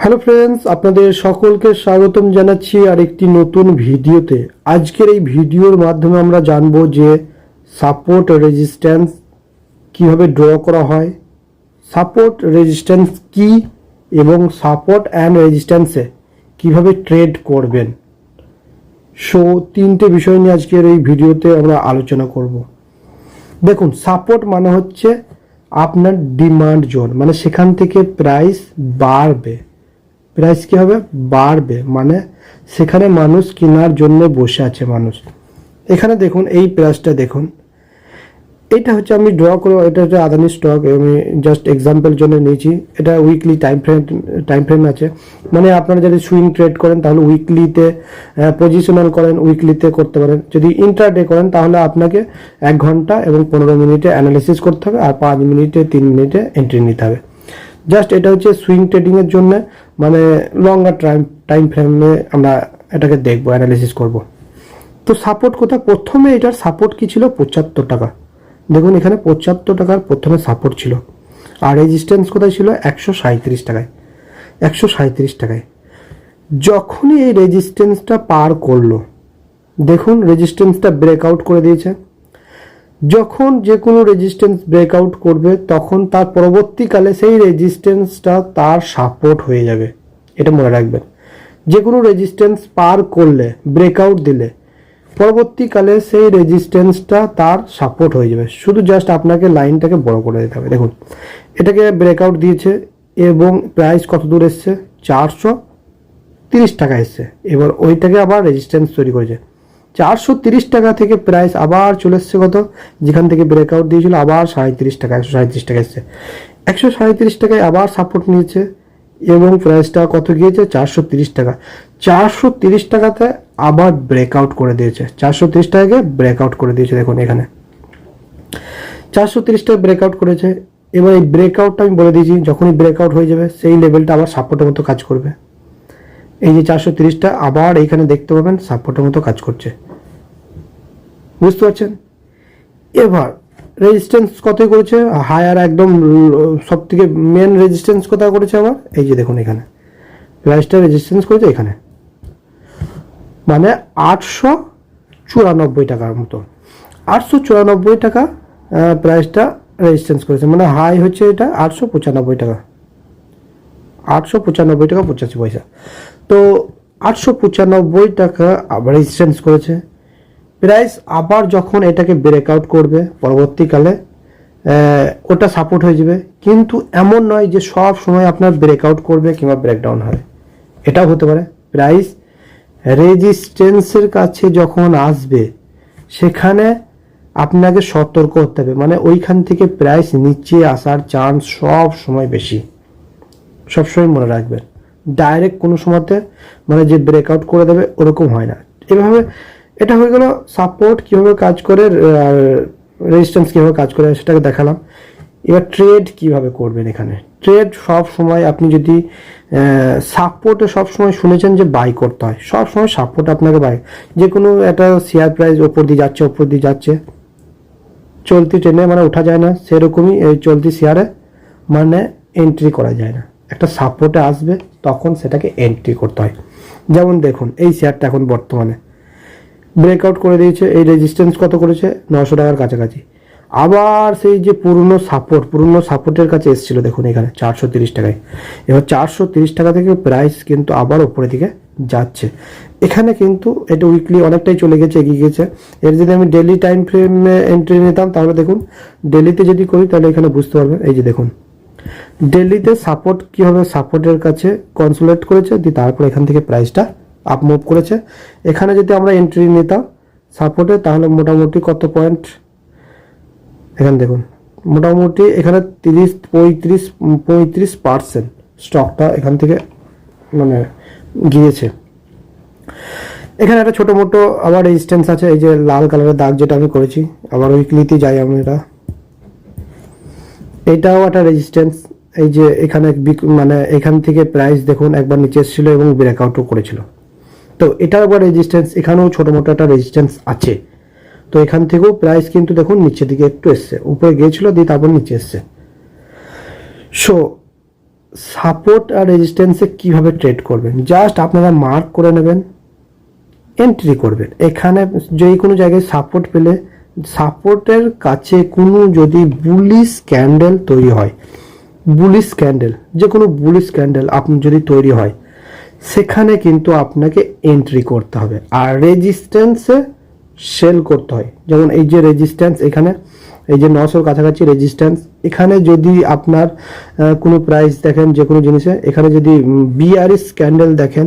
Hello friends, আপনাদের সকলকে স্বাগতম জানাচ্ছি আরেকটি নতুন ভিডিওতে। আজকের এই ভিডিওর মাধ্যমে আমরা জানব যে সাপোর্ট রেজিস্ট্যান্স কীভাবে ড্র করা হয় সাপোর্ট রেজিস্ট্যান্স কি এবং সাপোর্ট অ্যান্ড রেজিস্ট্যান্সে কীভাবে ট্রেড করবেন। সো তিনটে বিষয় নিয়ে আজকের এই ভিডিওতে আমরা আলোচনা করব। দেখুন সাপোর্ট মানে হচ্ছে আপনার ডিমান্ড জোন মানে সেখান থেকে প্রাইস বাড়বে। প্রাইস কি হবে? বাড়বে। মানে সেখানে মানুষ কেনার জন্য বসে আছে মানুষ। এখানে দেখুন, এই প্রাইসটা দেখুন। এটা হচ্ছে আমি ড্র করে, এটা হচ্ছে আদানি স্টক আমি জাস্ট এক্সাম্পল জন্য নিয়েছি। এটা weekly time frame time frame আছে। মানে আপনারা যদি সুইং ট্রেড করেন, তাহলে উইকলিতে পজিশনাল করেন উইকলিতে করতে পারেন। যদি ইন্টারডে করেন, তাহলে আপনাকে এক ঘণ্টা এবং পনেরো মিনিটে অ্যানালিসিস করতে হবে আর পাঁচ মিনিটে, তিন মিনিটে এন্ট্রি নিতে হবে। জাস্ট এটা হচ্ছে সুইং ট্রেডিংয়ের জন্য মানে লঙ্গার টাইম টাইম ফ্রেমে আমরা এটাকে দেখব অ্যানালিসিস করব। তো সাপোর্ট কোথায়? প্রথমে এটার সাপোর্ট কি ছিল? পঁচাত্তর টাকা। দেখুন, এখানে পঁচাত্তর টাকার প্রথমে সাপোর্ট ছিল। আর রেজিস্ট্যান্স কোথায় ছিল? একশো সাঁত্রিশ টাকায়। একশো সাঁত্রিশ টাকায়। যখনই এই রেজিস্ট্যান্সটা পার করল, দেখুন রেজিস্ট্যান্সটা ব্রেকআউট করে দিয়েছে। যখন যে কোনো রেজিস্ট্যান্স ব্রেকআউট করবে, তখন তার পরবর্তীকালে সেই রেজিস্ট্যান্সটা তার সাপোর্ট হয়ে যাবে। এটা মনে রাখবেন। যে কোনো রেজিস্ট্যান্স পার করলে ব্রেকআউট দিলে, পরবর্তীকালে সেই রেজিস্ট্যান্সটা তার সাপোর্ট হয়ে যাবে। শুধু জাস্ট আপনাকে লাইনটাকে বড় করে দিতে হবে। দেখুন, এটাকে ব্রেকআউট দিয়েছে এবং প্রাইস কত দূর এসছে? চারশো তিরিশ টাকা এসছে। এবার ওইটাকে আবার রেজিস্ট্যান্স তৈরি করেছে। চারশো তিরিশ টাকা থেকে প্রাইস আবার চলে এসছে কত? যেখান থেকে ব্রেকআউট দিয়েছিল আবার সাঁত্রিশ টাকা, একশো সাঁত্রিশ টাকা এসছে। একশো সাঁত্রিশ টাকায় আবার সাপোর্ট নিয়েছে এবং প্রাইসটা কত গিয়েছে? চারশো তিরিশ টাকা। চারশো তিরিশ টাকাতে আবার ব্রেকআউট করে দিয়েছে। চারশো তিরিশ টাকাকে ব্রেকআউট করে দিয়েছে দেখুন এখানে। চারশো তিরিশ টাকা ব্রেকআউট করেছে। এবার এই ব্রেকআউটটা আমি বলে দিয়েছি, যখনই ব্রেকআউট হয়ে যাবে, সেই লেভেলটা আবার সাপোর্টের মতো কাজ করবে। এই যে চারশো তিরিশটা আবার এইখানে দেখতে পাবেন সাপোর্টের মতো কাজ করছে। বুঝতে পারছেন? এবার রেজিস্ট্যান্স কতই করেছে? হায়ার একদম সব থেকে মেন রেজিস্ট্যান্স কোথায় করেছে আবার? এই যে দেখুন এখানে। প্রাইসটা রেজিস্ট্যান্স করেছে এখানে। মানে আটশো চুরানব্বই টাকার মতো। আটশো চুরানব্বই টাকা প্রাইসটা রেজিস্ট্যান্স করেছে। মানে হাই হচ্ছে এটা আটশো পঁচানব্বই টাকা। আটশো পঁচানব্বই টাকা পঁচাশি পয়সা। তো আটশো পঁচানব্বই টাকা রেজিস্ট্যান্স করেছে। প্রাইস আবার যখন এটাকে ব্রেকআউট করবে পরবর্তীকালে ওটা সাপোর্ট হয়ে যাবে। কিন্তু এমন নয় যে সব সময় আপনার ব্রেকআউট করবে কিংবা ব্রেকডাউন হবে। এটাও হতে পারে। প্রাইস রেজিস্ট্যান্সের কাছে যখন আসবে, সেখানে আপনাকে সতর্ক হতে হবে। মানে ওইখান থেকে প্রাইস নিচে আসার চান্স সব সময় বেশি। সবসময় মনে রাখবেন। ডাইরেক্ট কোনো সময়তে মানে যে ব্রেকআউট করে দেবে, ওরকম হয় না। এভাবে এটা হয়ে গেল সাপোর্ট কীভাবে কাজ করে, আর রেজিস্ট্যান্স কীভাবে কাজ করে, সেটাকে দেখালাম। এবার ট্রেড কীভাবে করবেন এখানে? ট্রেড সব সময় আপনি যদি সাপোর্টে সব সময় শুনেছেন যে বাই করতে হয়, সব সময় সাপোর্ট আপনাকে বাই যে কোনো একটা শেয়ার প্রাইস ওপর দিয়ে যাচ্ছে, ওপর দিয়ে যাচ্ছে। চলতি ট্রেনে মানে ওঠা যায় না, সেরকমই এই চলতি শেয়ারে মানে এন্ট্রি করা যায় না। একটা সাপোর্টে আসবে, তখন সেটাকে এন্ট্রি করতে হয়। যেমন দেখুন, এই শেয়ারটা এখন বর্তমানে। ব্রেকআউট করে দিয়েছে। এই রেজিস্ট্যান্স কত করেছে? নশো টাকার কাছাকাছি। আবার সেই যে পুরনো সাপোর্ট পুরনো সাপোর্টের কাছে এসেছিল, দেখুন এখানে চারশো তিরিশ টাকায়। এবার চারশো তিরিশ টাকা থেকে প্রাইস কিন্তু আবার উপরের দিকে যাচ্ছে। এখানে কিন্তু এটা উইকলি অনেকটাই চলে গেছে, এগিয়ে গেছে। এর যদি আমি ডেলি টাইম ফ্রেমে এন্ট্রি নিতাম, তাহলে দেখুন ডেলিতে যদি করি, তাহলে এখানে বুঝতে পারবেন। এই যে দেখুন ডেলিতে সাপোর্ট কি হবে সাপোর্টের কাছে কনসুলেট করেছে, দিয়ে তারপর এখান থেকে প্রাইসটা আপ মুভ করেছে। এখানে যদি আমরা এন্ট্রি নিতাম সাপোর্টে তাহলে মোটামুটি কত পয়েন্ট এখানে দেখুন, মোটামুটি এখানে তিরিশ, পঁয়ত্রিশ পঁয়ত্রিশ পার্সেন্ট স্টকটা এখান থেকে মানে গিয়েছে। এখানে একটা ছোটো মোটো আবার রেজিস্ট্যান্স আছে, এই যে লাল কালারের দাগ যেটা আমি করেছি, আবার উইকলিতে যাই আমি এটা। এটাও একটা রেজিস্ট্যান্স এই যে এখানে মানে এখান থেকে প্রাইস দেখুন একবার নিচে এসেছিল এবং ব্রেকআউটও করেছিল। তো এটাও আবার রেজিস্ট্যান্স এখানেও ছোটো মোটো একটা রেজিস্ট্যান্স আছে। তো এখান থেকেও প্রাইস কিন্তু দেখুন নিচের দিকে একটু এসছে, উপরে গিয়েছিল, দিয়ে তারপর নিচে এসছে। সো সাপোর্ট আর রেজিস্ট্যান্সে কীভাবে ট্রেড করবেন? জাস্ট আপনারা মার্ক করে নেবেন এন্ট্রি করবেন। এখানে যে কোনো জায়গায় সাপোর্ট পেলে সাপোর্টের কাছে কোনো যদি বুলিশ ক্যান্ডেল তৈরি হয় বুলিশ ক্যান্ডেল যে কোনো বুলিশ ক্যান্ডেল আপনি যদি তৈরি হয় সেখানে কিন্তু আপনাকে এন্ট্রি করতে হবে। আর রেজিস্ট্যান্সে সেল করতে হয়। যেমন এই যে রেজিস্ট্যান্স এখানে, এই যে নশোর কাছাকাছি রেজিস্ট্যান্স এখানে যদি আপনার কোনো প্রাইস দেখেন যে কোনো জিনিসে, এখানে যদি বিআরএস ক্যান্ডেল দেখেন,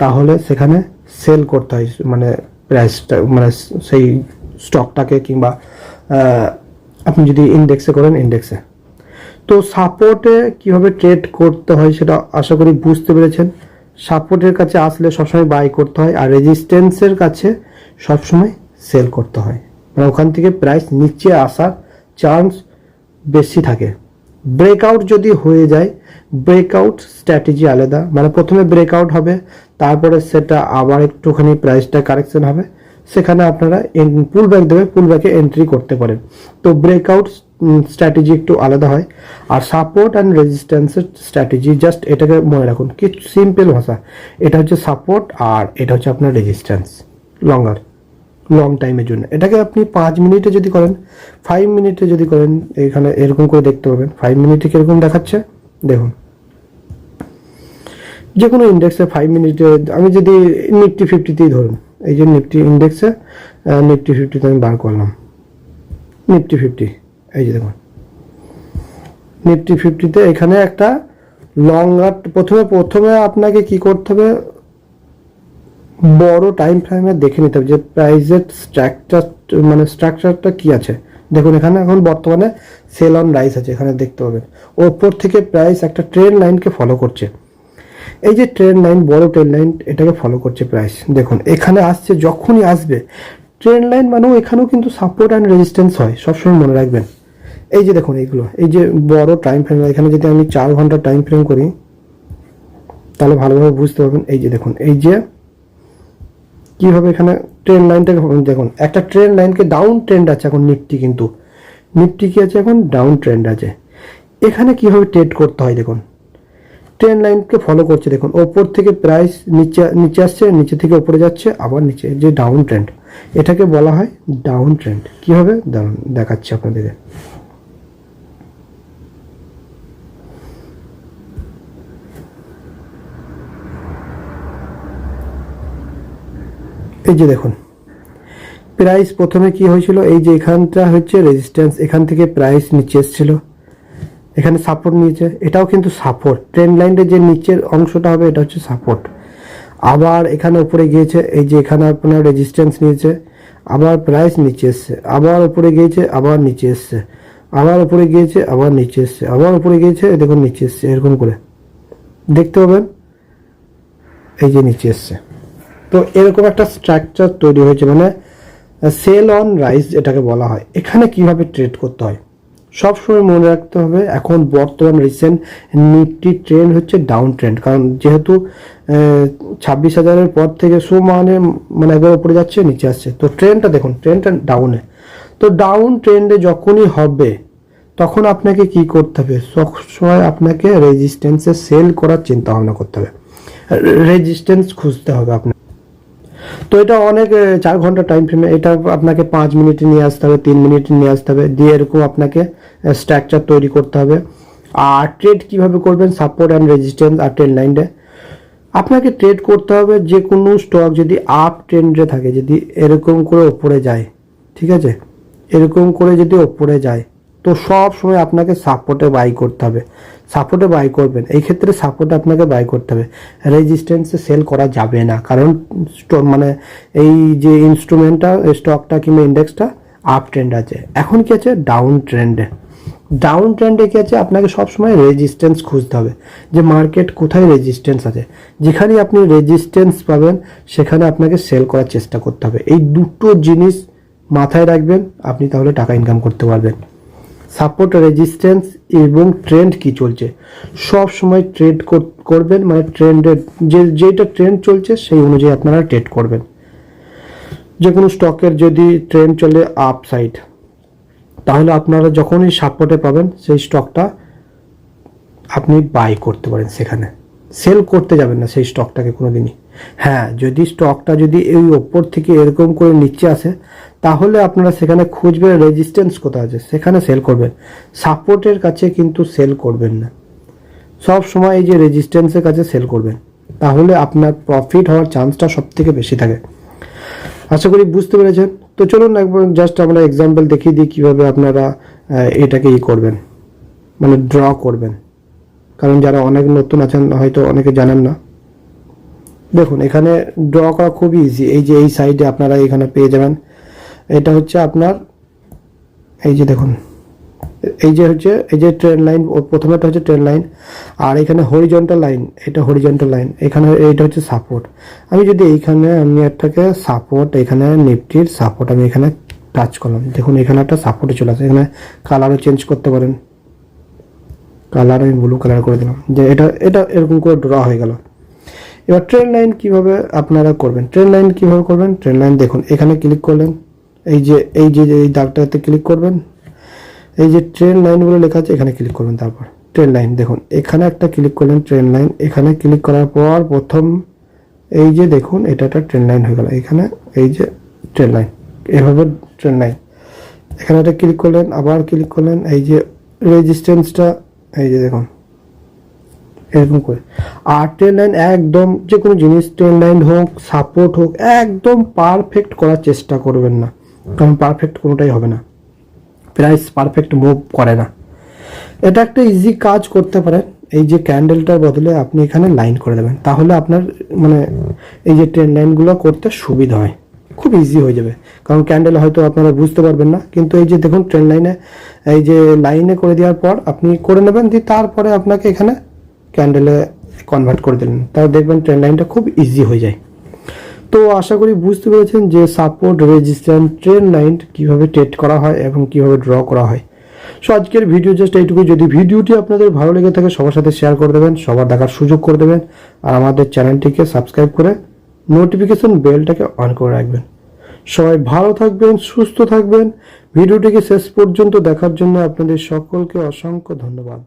তাহলে সেখানে সেল করতে হয় মানে প্রাইসটা মানে সেই স্টকটাকে কিংবা আপনি যদি ইন্ডেক্সে করেন ইন্ডেক্সে তো সাপোর্টে কীভাবে ট্রেড করতে হয় সেটা আশা করি বুঝতে পেরেছেন। সাপোর্টের কাছে আসলে সবসময় বাই করতে হয় আর রেজিস্ট্যান্সের কাছে সবসময় সেল করতে হয়। মানে ওখান থেকে প্রাইস নিচে আসার চান্স বেশি থাকে। ব্রেকআউট যদি হয়ে যায় ব্রেকআউট স্ট্র্যাটেজি আলাদা। মানে প্রথমে ব্রেকআউট হবে, তারপরে সেটা আবার একটুখানি প্রাইসটা কারেকশন হবে। সেখানে আপনারা পুল ব্যাক দেবে পুল ব্যাকে এন্ট্রি করতে পারেন। তো ব্রেকআউট স্ট্র্যাটেজি একটু আলাদা হয়। আর সাপোর্ট অ্যান্ড রেজিস্ট্যান্সের স্ট্র্যাটেজি জাস্ট এটাকে মনে রাখুন, কি সিম্পল ভাষা। এটা হচ্ছে সাপোর্ট আর এটা হচ্ছে আপনার রেজিস্ট্যান্স লঙ্গার লং টাইমের জন্য। এটাকে আপনি পাঁচ মিনিটে যদি করেন ফাইভ মিনিটে যদি করেন, এখানে এরকম করে দেখতে পাবেন। ফাইভ মিনিটে কীরকম দেখাচ্ছে? দেখুন। যে কোনো ইন্ডেক্সে ফাইভ মিনিটে আমি যদি নিফটি ফিফটিতেই ধরুন, এই যে নিফটি ইন্ডেক্সে নিফটি ফিফটিতে আমি বার করলাম। নিফটি ফিফটি এই যে দেখুন। নিফটি ফিফটিতে এখানে একটা লং প্রথমে প্রথমে আপনাকে কি করতে হবে? বড় টাইম ফ্রেমে দেখে নিতে হবে যে প্রাইসের স্ট্রাকচার মানে স্ট্রাকচারটা কি আছে। দেখুন, এখানে এখন বর্তমানে সেল অন রাইস আছে, এখানে দেখতে পাবেন। ওপর থেকে প্রাইস একটা ট্রেন লাইনকে ফলো করছে। এই যে ট্রেন লাইন বড় ট্রেন লাইন এটাকে ফলো করছে প্রাইস দেখুন, এখানে আসছে, যখনই আসবে ট্রেন লাইন মানেও এখানেও কিন্তু সাপোর্ট অ্যান্ড রেজিস্ট্যান্স হয়, সবসময় মনে রাখবেন। এই যে দেখুন এইগুলো, এই যে বড় টাইম ফ্রেম এখানে যদি আমি চার ঘণ্টা টাইম ফ্রেম করি, তাহলে ভালোভাবে বুঝতে পারবেন। এই যে দেখুন, এই যে কীভাবে এখানে ট্রেন লাইনটাকে দেখুন, একটা ট্রেন লাইনকে ডাউন ট্রেন্ড আছে এখন নিফটি কিন্তু। নিফটি কি আছে এখন? ডাউন ট্রেন্ড আছে। এখানে কীভাবে ট্রেড করতে হয় দেখুন? ট্রেন লাইনকে ফলো করছে দেখুন, ওপর থেকে প্রাইস নিচে নিচে আসছে, নিচে থেকে ওপরে যাচ্ছে, আবার নিচে যে ডাউন ট্রেন্ড এটাকে বলা হয় ডাউন ট্রেন্ড কীভাবে? দেখাচ্ছি আপনাদেরকে। এই যে দেখুন। প্রাইস প্রথমে কি হয়েছিল? এই যে এখানটা হচ্ছে রেজিস্ট্যান্স এখান থেকে প্রাইস নিচে এসেছিল। এখানে সাপোর্ট নিয়েছে। এটাও কিন্তু সাপোর্ট ট্রেন লাইনের যে নিচের অংশটা হবে, এটা হচ্ছে সাপোর্ট আবার এখানে উপরে গিয়েছে, এই যে এখানে আপনার রেজিস্ট্যান্স নিয়েছে। আবার প্রাইস নিচে এসছে। আবার উপরে গিয়েছে, আবার নিচে এসছে। আবার উপরে গিয়েছে, আবার নিচে এসছে। আবার উপরে গিয়েছে দেখুন নিচে এসছে, এরকম করে। দেখতে পাবেন? এই যে নিচে এসছে। তো এরকম একটা স্ট্রাকচার তৈরি হয়েছে মানে সেল অন রাইস এটাকে বলা হয়। এখানে কীভাবে ট্রেড করতে হয়? সবসময় মনে রাখতে হবে, এখন বর্তমান রিসেন্ট নিফটি ট্রেন্ড হচ্ছে ডাউন ট্রেন্ড কারণ যেহেতু ছাব্বিশ হাজারের পর থেকে সমানে মানে একবার উপরে যাচ্ছে, নিচে আসছে। তো ট্রেনটা দেখুন ট্রেনটা ডাউনে তো ডাউন ট্রেন্ডে যখনই হবে, তখন আপনাকে কি করতে হবে? সবসময় আপনাকে রেজিস্ট্যান্সে সেল করার চিন্তা ভাবনা করতে হবে। রেজিস্ট্যান্স খুঁজতে হবে আপনার তো এটা অনেক চার ঘণ্টা টাইম ফ্রেমে এটা আপনাকে পাঁচ মিনিটে নিয়ে আসতে হবে, তিন মিনিটে নিয়ে আসতে হবে, দিয়ে এরকম আপনাকে স্ট্রাকচার তৈরি করতে হবে। আর ট্রেড কীভাবে করবেন? সাপোর্ট অ্যান্ড রেজিস্ট্যান্স আর ট্রেন লাইনটা আপনাকে ট্রেড করতে হবে যে কোনো স্টক যদি আপ ট্রেন্ডে থাকে, যদি এরকম করে ওপরে যায়, ঠিক আছে? এরকম করে যদি ওপরে যায়, তো সব সময় আপনাকে সাপোর্টে বাই করতে হবে। সাপোর্টে বাই করবেন। এই ক্ষেত্রে সাপোর্টে আপনাকে বাই করতে হবে। রেজিস্ট্যান্সে সেল করা যাবে না। কারণ স্টো- মানে এই যে ইনস্ট্রুমেন্টটা স্টকটা কিংবা ইন্ডেক্সটা আপ ট্রেন্ড আছে। এখন কি আছে? ডাউন ট্রেন্ডে ডাউন ট্রেন্ডে কি আছে? আপনাকে সবসময় রেজিস্ট্যান্স খুঁজতে হবে। যে মার্কেট কোথায় রেজিস্ট্যান্স আছে? যেখানে আপনি রেজিস্ট্যান্স পাবেন, সেখানে আপনাকে সেল করার চেষ্টা করতে হবে। এই দুটো জিনিস মাথায় রাখবেন, আপনি তাহলে টাকা ইনকাম করতে পারবেন। সাপোর্ট রেজিস্ট্যান্স এবং ট্রেন্ড কি চলছে? সব সময় ট্রেড করবেন মানে ট্রেন্ডের যে যেটা ট্রেন্ড চলছে, সেই অনুযায়ী আপনারা ট্রেড করবেন। যে কোনো স্টকের যদি ট্রেন্ড চলে আপ সাইড তাহলে আপনারা যখনই সাপোর্টে পাবেন, সেই স্টকটা আপনি বাই করতে পারেন সেখানে। সেল করতে যাবেন না সেই স্টকটাকে কোনো দিনই হ্যাঁ যদি স্টকটা যদি এই ওপর থেকে এরকম করে নিচে আসে, তাহলে আপনারা সেখানে খুঁজবেন রেজিস্ট্যান্স কোথায় আছে, সেখানে সেল করবেন। সাপোর্টের কাছে কিন্তু সেল করবেন না। সব সময় এই যে রেজিস্ট্যান্সের কাছে সেল করবেন, তাহলে আপনার প্রফিট হওয়ার চান্সটা সব থেকে বেশি থাকে। আশা করি বুঝতে পেরেছেন। তো চলুন একবার জাস্ট আমরা এক্সাম্পল দেখিয়ে দিই কীভাবে আপনারা এটাকে ই করবেন মানে ড্র করবেন। কারণ যারা অনেক নতুন আছেন, হয়তো অনেকে জানেন না। দেখুন, এখানে ড্র করা খুবই ইজি এই যে এই সাইডে আপনারা এখানে পেয়ে যাবেন। এটা হচ্ছে আপনার, এই যে দেখুন, এই যে হচ্ছে, এই যে ট্রেন লাইন প্রথমেটা হচ্ছে ট্রেন লাইন আর এখানে হরিজন্টাল লাইন এটা হরিজন্টাল লাইন এখানে এইটা হচ্ছে সাপোর্ট আমি যদি এইখানে, আমি একটাকে সাপোর্ট এখানে নিফটির সাপোর্ট আমি এখানে টাচ করলাম। দেখুন, এখানে একটা সাপোর্টে চলে আসে। এখানে কালারও চেঞ্জ করতে পারেন। কালার আমি ব্লু কালার করে দিলাম। যে এটা এটা এরকম করে ড্র হয়ে গেল। এবার ট্রেন লাইন কীভাবে আপনারা করবেন? ট্রেন লাইন কীভাবে করবেন? ট্রেন লাইন দেখুন, এখানে ক্লিক করলেন। এই যে এই যে, এই দাগটাতে ক্লিক করবেন। এই যে ট্রেন লাইনগুলো লেখা আছে, এখানে ক্লিক করবেন তারপর। ট্রেন লাইন দেখুন, এখানে একটা ক্লিক করলেন ট্রেন লাইন এখানে ক্লিক করার পর প্রথম এই যে দেখুন, এটা একটা ট্রেন লাইন হয়ে গেল। এখানে এই যে ট্রেন লাইন এভাবে ট্রেন লাইন এখানে একটা ক্লিক করলেন, আবার ক্লিক করলেন। এই যে রেজিস্ট্যান্সটা এই যে দেখুন। এরকম করে। আর ট্রেন লাইন একদম যে কোনো জিনিস ট্রেন লাইন হোক সাপোর্ট হোক, একদম পারফেক্ট করার চেষ্টা করবেন না। কারণ পারফেক্ট কোনোটাই হবে না। প্রাইস পারফেক্ট মুভ করে না। এটা একটা ইজি কাজ করতে পারেন এই যে ক্যান্ডেলটার বদলে আপনি এখানে লাইন করে দেবেন। তাহলে আপনার মানে এই যে ট্রেন লাইনগুলো করতে সুবিধা হয়। খুব ইজি হয়ে যাবে। কারণ ক্যান্ডেল হয়তো আপনারা বুঝতে পারবেন না। কিন্তু এই যে দেখুন ট্রেন লাইনে এই যে লাইনে করে দেওয়ার পর আপনি করে নেবেন, দিয়ে তারপরে আপনাকে এখানে ক্যান্ডেলে কনভার্ট করে দিলেন। তাহলে দেখবেন ট্রেন লাইনটা খুব ইজি হয়ে যায়। তো আশা করি বুঝতে পেরেছেন যে সাপোর্ট রেজিস্ট্যান্ট ট্রেন লাইন কীভাবে ট্রেড করা হয় এবং কীভাবে ড্র করা হয়। সো আজকের ভিডিও জাস্ট এইটুকু। যদি ভিডিওটি আপনাদের ভালো লেগে থাকে, সবার সাথে শেয়ার করে দেবেন, সবার দেখার সুযোগ করে দেবেন, আর আমাদের চ্যানেলটিকে সাবস্ক্রাইব করে নোটিফিকেশন বেলটাকে অন করে রাখবেন। সবাই ভালো থাকবেন, সুস্থ থাকবেন। ভিডিওটিকে শেষ পর্যন্ত দেখার জন্য আপনাদের সকলকে অসংখ্য ধন্যবাদ।